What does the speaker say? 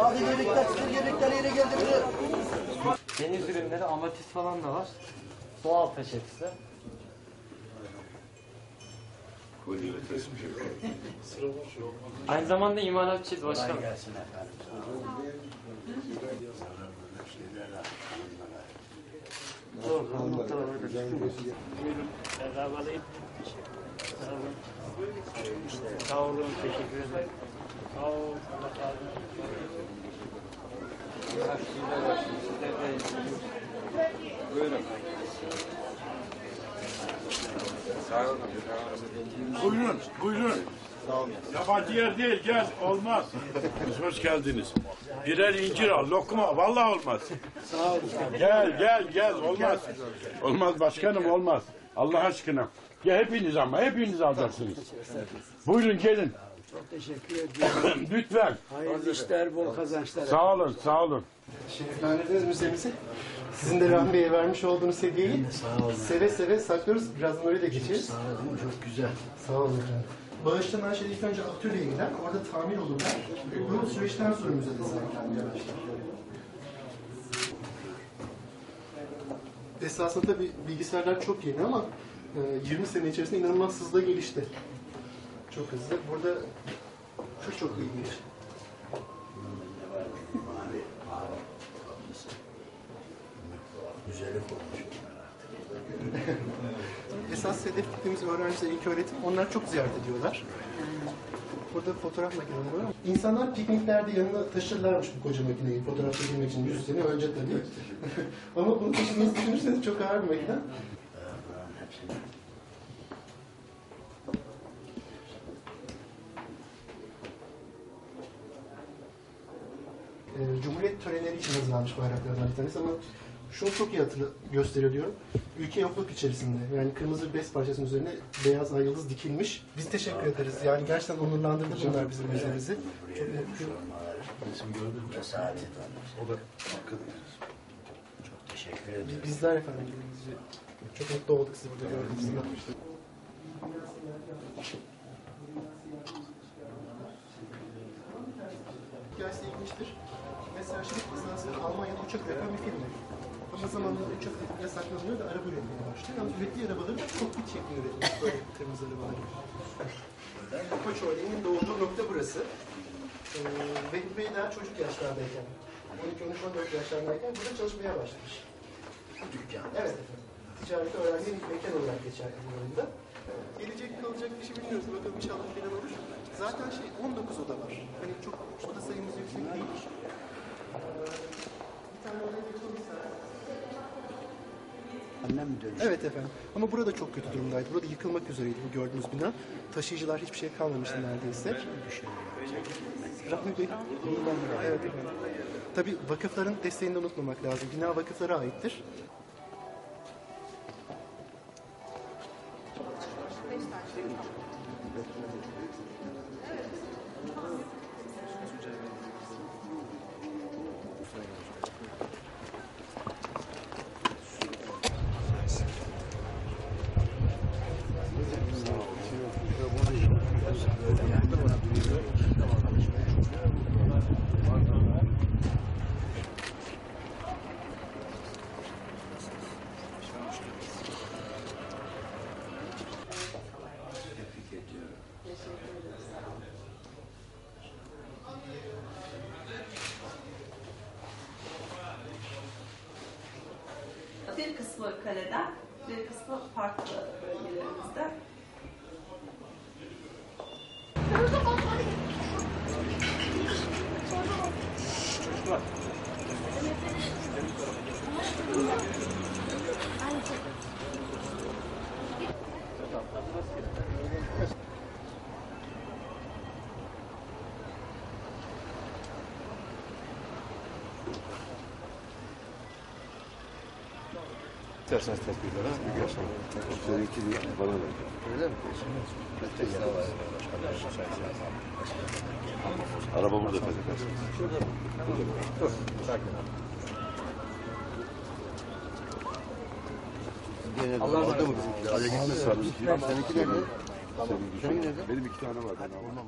Hadi birlikte çıkır birlikte yeni geldi biri. Deniz ürünleri, amatist falan da var. Doğal taş. Aynı zamanda imalatçıyız başkanım. Sağ olun. Sağ olun, teşekkür ederim. Sağ olun. Allah razı olsun. Buyurun, buyurun. Yabancı yer değil, gel. Olmaz. Hoş geldiniz. Birer incir al, lokma. Vallahi olmaz. Gel, gel, gel. Olmaz. Olmaz başkanım, olmaz. Allah aşkına. Ya hepiniz ama, hepiniz alacaksınız. Buyurun gelin. Çok teşekkür ediyorum. Lütfen. Hayırlı işler, bol kazançlar. Sağ olun, sağ olun. Şereflendirdiniz müzemizi. Sizin de Rahmi Bey'e vermiş olduğunuz hediyeyi seve seve saklıyoruz. Birazdan oraya da geçeriz. Sağ olun, çok güzel. Sağ olun efendim. Bağışlanan şey ilk önce atölyeye gider, orada tamir olurlar. Bu süreçten sonra müzede sahiplenmeye başlar. Esasında tabii bilgisayarlar çok yeni ama e, 20 sene içerisinde inanılmaz hızla gelişti. Çok hızlı. Burada şu çok ilginç. Esas hedef kitlemiz öğrenciler, ilk öğretim. Onlar çok ziyaret ediyorlar. Burada fotoğraf makineleri var ama insanlar pikniklerde yanına taşırlarmış bu koca makineyi fotoğraf çekilmek için 100 sene önce tabii. ama bunu taşımanızı düşünürseniz çok ağır bir makine. Cumhuriyet törenleri için hazırlanmış bayraklardan bir tanesi ama şunu çok iyi hatırla gösteriyor diyorum. Ülke yokluk içerisinde. Yani kırmızı bez parçasının üzerine beyaz ay yıldız dikilmiş. Biz teşekkür ederiz. Yani gerçekten onurlandırdı bunlar bizim müzemizi. Çok mutluyum. Teşekkür ederim. Bizler efendim. Çok mutlu olduk sizi burada gördüğümüzde. Hikayesi ilginçtir. Mesela esasında Almanya'da uçak üreten bir firma. Ama zamanında uçak yasaklanıyor ve araba üretmeye başlıyor. Yalnız ürettiği arabaları da çok bit şeklinde üretiyor. Böyle kırmızı arabaları. Koç Holding'in doğduğu nokta burası. Ee, Vehbi Bey daha çocuk yaşlardayken, 12-13-14 yaşlarındayken burada çalışmaya başlamış. Dükkan. Evet efendim. Ticaret öğrendiğim ilk mekan olarak geçer bu oyunda. Gelecek kalacak bir şey bilmiyoruz. Bakalım inşallah falan olur. Zaten şey 19 oda var. Hani çok oda sayımız yüksek değil. Annem mi dönüş? Evet efendim. Ama burada çok kötü durumdaydı. Burada yıkılmak üzereydi bu gördüğünüz bina. Taşıyıcılar hiçbir şey kalmamıştı neredeyse. Rahmi Bey. Evet efendim. Tabii vakıfların desteğini de unutmamak lazım. Bina vakıflara aittir. Bir kısmı kaleden, bir kısmı farklı bölgelerimizde. İsterseniz tedbirler ha. Bir yaşam. Seninki değil, bana ver. Öyle mi? Araba burada fethedersiniz. Şurada. Dur. Sakin ol. Allah orada mı bizimkiler? Gitme sarılın. Seninki nerede? Benim iki tane var. Ben almam.